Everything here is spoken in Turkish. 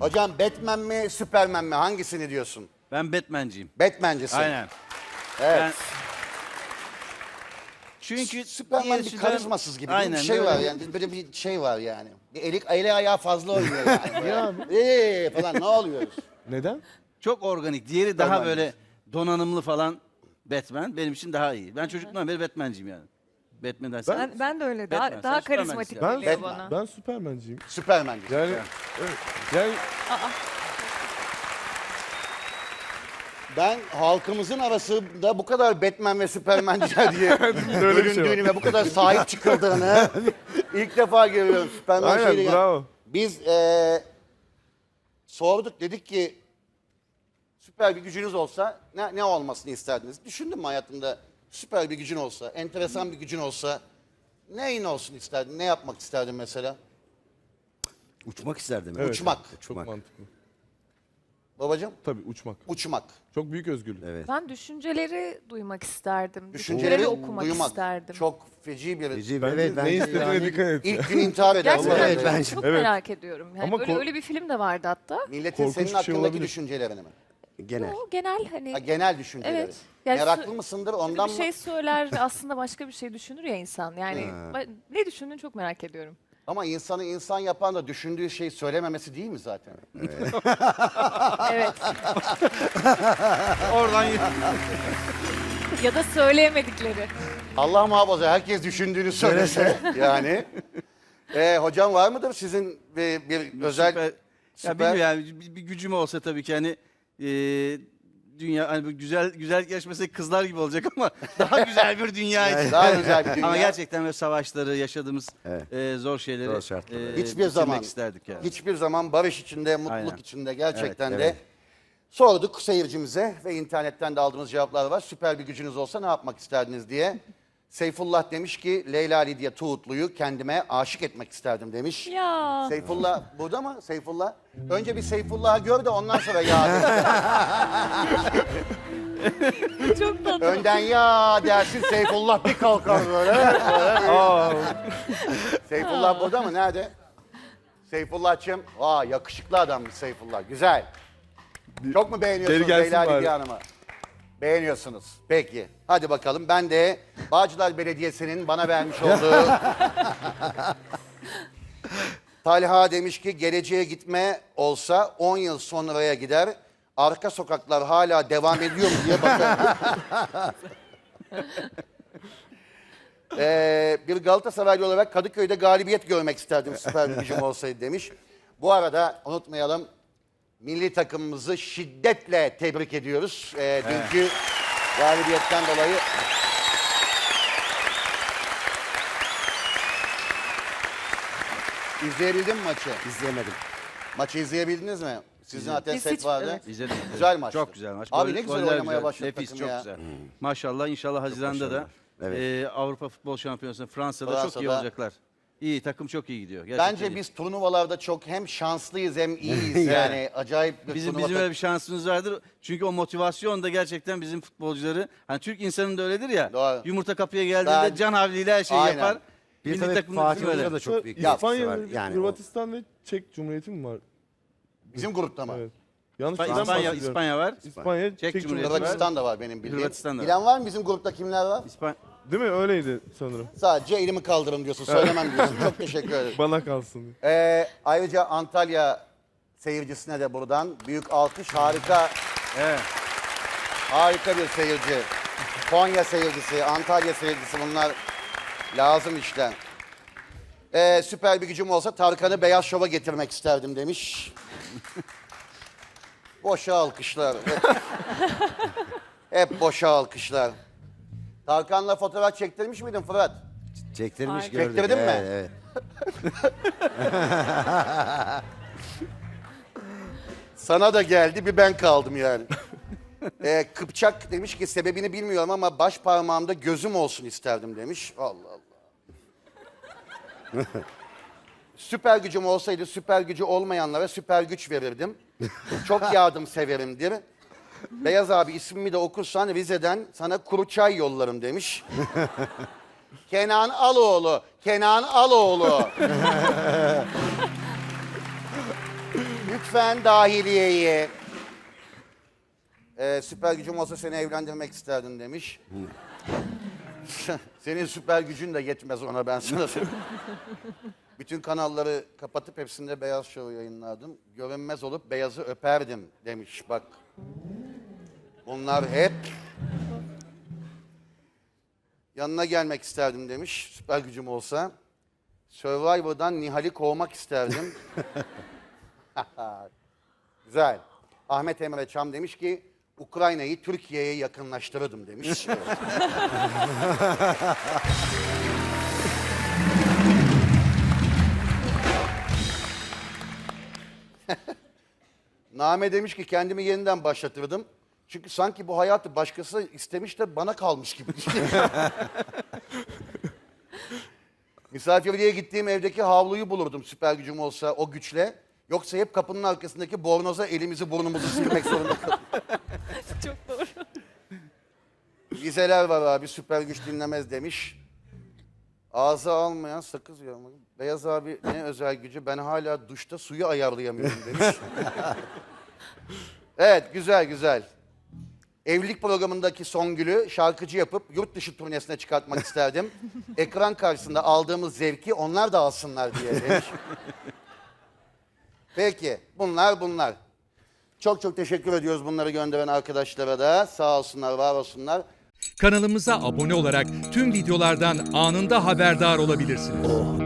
Hocam Batman mi Superman mi hangisini diyorsun? Ben Batman'ciyim. Batman'cisin. Aynen. Evet. Ben... Çünkü Superman bir karizmasız gibi Aynen, bir şey var yani böyle bir şey var yani. Bir eli, eli ayağı fazla oynuyor yani. ya Ee, falan ne oluyoruz? Neden? Çok organik. Diğeri daha Tamam. böyle donanımlı falan Batman. Benim için daha iyi. Ben çocukluğumdan beri Batman'ciyim yani. Batman'den sen. Ben, ben de öyle. Daha, Batman, daha sen Superman'sin karizmatik ya. geliyor Batman. bana. Ben Süpermenciyim. Superman'cisin. Yani evet. Yani Ben halkımızın arasında bu kadar Batman ve Supermanciler diye Öyle bir şey var. bölündüğünü ve bu kadar sahip çıkıldığını ilk defa görüyorum. Superman Aynen, şeyle gel- bravo. Biz eee, sorduk dedik ki süper bir gücünüz olsa ne, ne olmasını isterdiniz? Düşündün mü hayatında süper bir gücün olsa, enteresan bir gücün olsa neyin olsun isterdin? Ne yapmak isterdin mesela? Uçmak isterdim. Evet. Uçmak. çok mantıklı. Babacığım Tabii uçmak. uçmak. Çok büyük özgürlük. Evet. Ben düşünceleri duymak isterdim. Düşünceleri Düşünceleri okumak duymak. isterdim. Çok feci bir... Feci, Bence evet, ne bence istediğine yani- dikkat et. İlk gün intihar eder. Gerçekten Allah Evet, çok, bence. çok Evet. merak ediyorum. Yani Ama böyle kork- öyle bir film de vardı hatta. Milletin Korkunç senin bir şey hakkındaki olabilir. düşüncelerini mi? Genel. O genel hani Ha, genel düşünceleri. Evet. Yani Meraklı mısındır ondan bir mı? şey söyler aslında başka bir şey düşünür ya insan. Yani ba- ne düşündüğünü çok merak ediyorum. Ama insanı insan yapan da düşündüğü şeyi söylememesi değil mi zaten? Evet. Oradan ya da söyleyemedikleri. Allah muhafaza herkes düşündüğünü söylese yani. Ee, hocam var mıdır sizin bir, bir özel Süper- Ya bilmiyorum yani bir, bir gücüm olsa tabii ki hani e, dünya hani bu güzel güzellik yarışması kızlar gibi olacak ama daha güzel bir dünya için. daha güzel bir dünya? Ama gerçekten böyle savaşları yaşadığımız Evet. e, zor şeyleri Zor şartları. Hiçbir bitirmek zaman isterdik yani. hiçbir zaman barış içinde, mutluluk Aynen. içinde gerçekten Evet, de evet. sorduk seyircimize ve internetten de aldığımız cevaplar var. Süper bir gücünüz olsa ne yapmak isterdiniz diye. Seyfullah demiş ki Leyla Lidya Tuğutlu'yu kendime aşık etmek isterdim demiş. Ya. Seyfullah burada mı Seyfullah? Önce bir Seyfullah'ı gör de ondan sonra ya. Çok tatlı. Önden ya dersin Seyfullah bir kalkar böyle. Seyfullah burada mı? Nerede? Seyfullah'cığım. Aa yakışıklı adammış Seyfullah. Güzel. Çok mu beğeniyorsunuz Geri gelsin Leyla bari. Lidya Hanım'ı? Beğeniyorsunuz. Peki. Hadi bakalım. Ben de Bağcılar Belediyesi'nin bana vermiş olduğu... Talha demiş ki geleceğe gitme olsa 10 yıl sonraya gider. Arka sokaklar hala devam ediyor mu diye bakar. Ee, bir Galatasaraylı olarak Kadıköy'de galibiyet görmek isterdim süper bir gücüm olsaydı demiş. Bu arada unutmayalım milli takımımızı şiddetle tebrik ediyoruz. Ee, dünkü galibiyetten dolayı. İzleyebildin mi maçı? İzleyemedim. Maçı izleyebildiniz mi? Sizin zaten Biz set hiç- vardı. evet. İzledim. Güzel maçtı. Çok güzel maç. Abi Gol- ne güzel goller oynamaya güzel. başladı Nefis, takım çok ya. güzel. Maşallah inşallah Haziran'da da Evet. e, Avrupa Futbol Şampiyonası'nda Fransa'da, çok iyi Fransa'da. olacaklar. İyi takım çok iyi gidiyor. Gerçekten Bence iyi. biz turnuvalarda çok hem şanslıyız hem iyiyiz yani. Acayip bir Bizim turnuva bizim öyle bir şansımız vardır. Çünkü o motivasyon da gerçekten bizim futbolcuları hani Türk insanın da öyledir ya. Doğru. Yumurta kapıya geldiğinde Ben- can havliyle her şeyi Aynen. yapar. Bir Milli tabii Fatih bizim öyle. Hoca da çok büyük İspanya, var. Yani o- Hırvatistan ve Çek Cumhuriyeti mi var? Bizim grupta mı? Evet. Yanlış İspanya, İspanya. İspanya var. İspanya, Çek Çek, Cumhuriyeti Cumhuriyeti. var. Hırvatistan da var benim bildiğim. Hırvatistan da Bilen var mı bizim grupta kimler var? İspanya. Değil mi? Öyleydi sanırım. Sadece elimi kaldırın diyorsun, söylemem diyorsun. Çok teşekkür ederim. Bana kalsın. diye. Ee, ayrıca Antalya seyircisine de buradan büyük alkış. Harika, Evet. harika bir seyirci. Konya seyircisi, Antalya seyircisi bunlar lazım işte. Ee, süper bir gücüm olsa Tarkan'ı Beyaz Şov'a getirmek isterdim demiş. boşa alkışlar. Hep, hep boşa alkışlar. Tarkan'la fotoğraf çektirmiş miydin Fırat? Çektirmiş Ay. gördük. Çektirdin mi? Evet, evet. Sana da geldi bir ben kaldım yani. ee, Kıpçak demiş ki sebebini bilmiyorum ama baş parmağımda gözüm olsun isterdim demiş. Allah Allah. süper gücüm olsaydı süper gücü olmayanlara süper güç verirdim. Çok yardım severimdir. Beyaz abi ismimi de okursan Rize'den sana kuru çay yollarım demiş. Kenan Aloğlu, Kenan Aloğlu. lütfen dahiliyeyi. Ee, süper gücüm olsa seni evlendirmek isterdim demiş. Senin süper gücün de yetmez ona ben sana söyleyeyim. Bütün kanalları kapatıp hepsinde beyaz şovu yayınlardım. Görünmez olup beyazı öperdim demiş bak. Bunlar hep yanına gelmek isterdim demiş süper gücüm olsa. Survivor'dan Nihal'i kovmak isterdim. Güzel. Ahmet Emre Çam demiş ki Ukrayna'yı Türkiye'ye yakınlaştırırdım demiş. Name demiş ki kendimi yeniden başlatırdım. Çünkü sanki bu hayatı başkası istemiş de bana kalmış gibi. Misafirliğe gittiğim evdeki havluyu bulurdum süper gücüm olsa o güçle. Yoksa hep kapının arkasındaki bornoza elimizi burnumuzu silmek zorunda kalırdım. Çok doğru. Vizeler var abi süper güç dinlemez demiş. Ağza almayan sakız yiyor. Beyaz abi ne özel gücü ben hala duşta suyu ayarlayamıyorum demiş. evet güzel güzel. Evlilik programındaki Songül'ü şarkıcı yapıp yurt dışı turnesine çıkartmak isterdim. Ekran karşısında aldığımız zevki onlar da alsınlar diye demiş. Peki bunlar bunlar. Çok çok teşekkür ediyoruz bunları gönderen arkadaşlara da. Sağ olsunlar, var olsunlar. Kanalımıza abone olarak tüm videolardan anında haberdar olabilirsiniz.